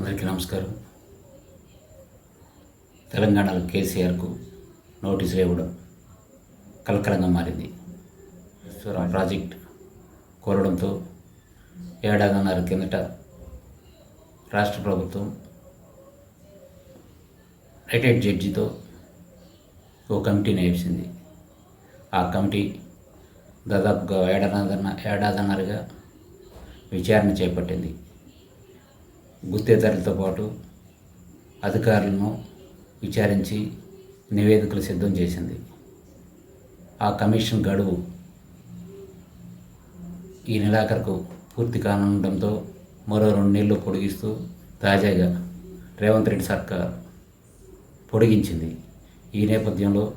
అందరికీ నమస్కారం. తెలంగాణలో కేసీఆర్కు నోటీస్ ఇవ్వడం కలకలంగా మారింది. ఈశ్వరం ప్రాజెక్ట్ కోరడంతో ఏడాదిన్నర కిందట రాష్ట్ర ప్రభుత్వం రిటైర్డ్ జడ్జితో ఓ కమిటీని వేసింది ఆ కమిటీ దాదాపుగా ఏడాదిన్నర ఏడాదిన్నరగా విచారణ చేపట్టింది. గుత్తేదారులతో పాటు అధికారులను విచారించి నివేదికలు సిద్ధం చేసింది. ఆ కమిషన్ గడువు ఈ నెలాఖరుకు పూర్తి కానుండడంతో మరో రెండు నెలలు పొడిగిస్తూ తాజాగా రేవంత్ రెడ్డి సర్కార్ పొడిగించింది. ఈ నేపథ్యంలో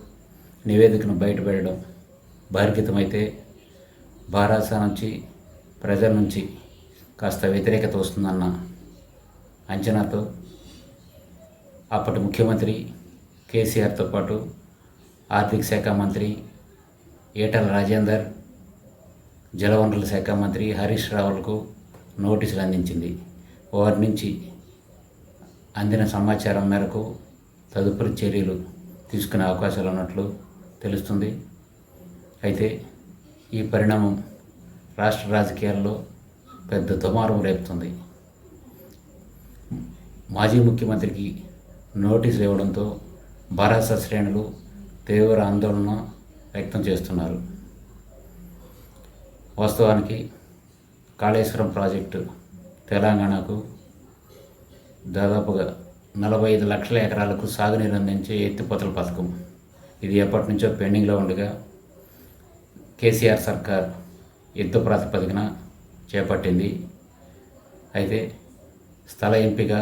నివేదికను బయటపెట్టడం బాధ్యతమైతే బారాస నుంచి ప్రజల నుంచి కాస్త వ్యతిరేకత వస్తుందన్న అంచనాతో అప్పటి ముఖ్యమంత్రి కేసీఆర్తో పాటు ఆర్థిక శాఖ మంత్రి ఈటల రాజేందర్ జలవనరుల శాఖ మంత్రి హరీష్ రావులకు నోటీసులు అందించింది. వారి నుంచి అందిన సమాచారం మేరకు తదుపరి చర్యలు తీసుకునే అవకాశాలు ఉన్నట్లు తెలుస్తుంది. అయితే ఈ పరిణామం రాష్ట్ర రాజకీయాల్లో పెద్ద దుమారం రేపుతుంది. మాజీ ముఖ్యమంత్రికి నోటీసులు ఇవ్వడంతో భరాస శ్రేణులు తీవ్ర ఆందోళన వ్యక్తం చేస్తున్నారు. వాస్తవానికి కాళేశ్వరం ప్రాజెక్టు తెలంగాణకు దాదాపుగా నలభై ఐదు లక్షల ఎకరాలకు సాగునీరు అందించే ఎత్తిపోతల పథకం. ఇది ఎప్పటి నుంచో పెండింగ్లో ఉండగా కేసీఆర్ సర్కార్ యుద్ధ ప్రాతిపదికన చేపట్టింది. అయితే స్థల ఎంపిక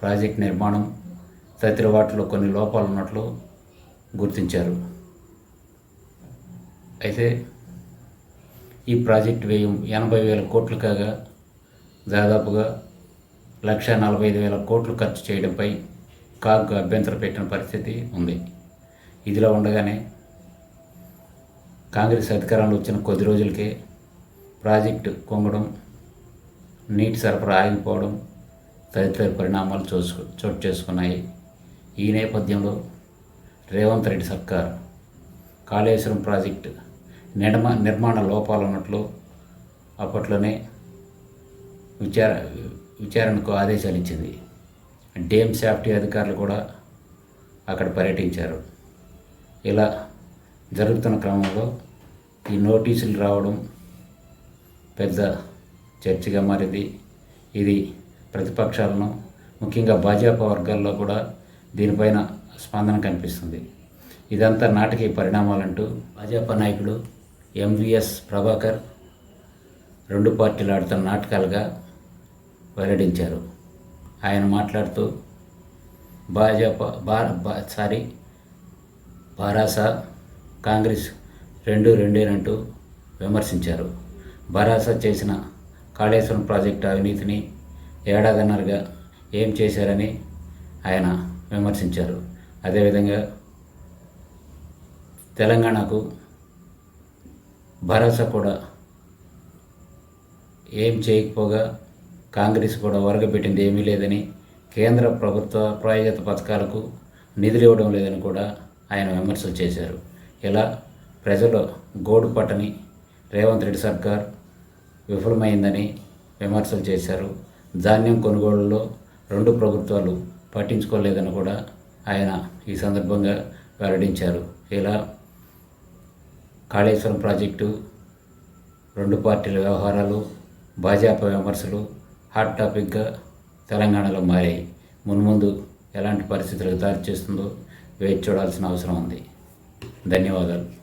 ప్రాజెక్ట్ నిర్మాణం తదితర వాటిలో కొన్ని లోపాలు ఉన్నట్లు గుర్తించారు. అయితే ఈ ప్రాజెక్ట్ వ్యయం ఎనభై వేల కోట్లు కాగా దాదాపుగా లక్ష నలభై ఐదు వేల కోట్లు ఖర్చు చేయడంపై కాగ్ అభ్యంతరం పెట్టిన పరిస్థితి ఉంది. ఇదిలా ఉండగానే కాంగ్రెస్ అధికారంలో వచ్చిన కొద్ది రోజులకే ప్రాజెక్టు కొంగడం నీటి సరఫరా ఆగిపోవడం తదితర పరిణామాలు చూసు చోటు చేసుకున్నాయి. ఈ నేపథ్యంలో రేవంత్ రెడ్డి సర్కార్ కాళేశ్వరం ప్రాజెక్టు నిర్మా నిర్మాణ లోపాలు ఉన్నట్లు అప్పట్లోనే విచార విచారణకు ఆదేశాలు ఇచ్చింది. డేమ్ సేఫ్టీ అధికారులు కూడా అక్కడ పర్యటించారు. ఇలా జరుగుతున్న క్రమంలో ఈ నోటీసులు రావడం పెద్ద చర్చగా మారింది. ఇది ప్రతిపక్షాలను ముఖ్యంగా భాజపా వర్గాల్లో కూడా దీనిపైన స్పందన కనిపిస్తుంది. ఇదంతా నాటకీయ పరిణామాలంటూ భాజపా నాయకుడు ఎంవిఎస్ ప్రభాకర్ రెండు పార్టీలు ఆడుతున్న నాటకాలుగా వెల్లడించారు. ఆయన మాట్లాడుతూ భాజపా బా సారీ బారాస కాంగ్రెస్ రెండు రెండేనంటూ విమర్శించారు. బరాస చేసిన కాళేశ్వరం ప్రాజెక్టు అవినీతిని ఏడాదిన్నరగా ఏం చేశారని ఆయన విమర్శించారు. అదేవిధంగా తెలంగాణకు భరోసా కూడా ఏం చేయకపోగా కాంగ్రెస్ కూడా ఒరగబెట్టింది ఏమీ లేదని కేంద్ర ప్రభుత్వ ప్రాయోజిత పథకాలకు నిధులు ఇవ్వడం లేదని కూడా ఆయన విమర్శలు చేశారు. ఇలా ప్రజలు గోడు పట్టని రేవంత్ రెడ్డి సర్కార్ విఫలమైందని విమర్శలు చేశారు. ధాన్యం కొనుగోలులో రెండు ప్రభుత్వాలు పట్టించుకోలేదని కూడా ఆయన ఈ సందర్భంగా వెల్లడించారు. ఇలా కాళేశ్వరం ప్రాజెక్టు రెండు పార్టీల వ్యవహారాలు భాజపా విమర్శలు హాట్ టాపిక్గా తెలంగాణలో మారాయి. మున్ముందు ఎలాంటి పరిస్థితులకు దారి చేస్తుందో వేచి చూడాల్సిన అవసరం ఉంది. ధన్యవాదాలు.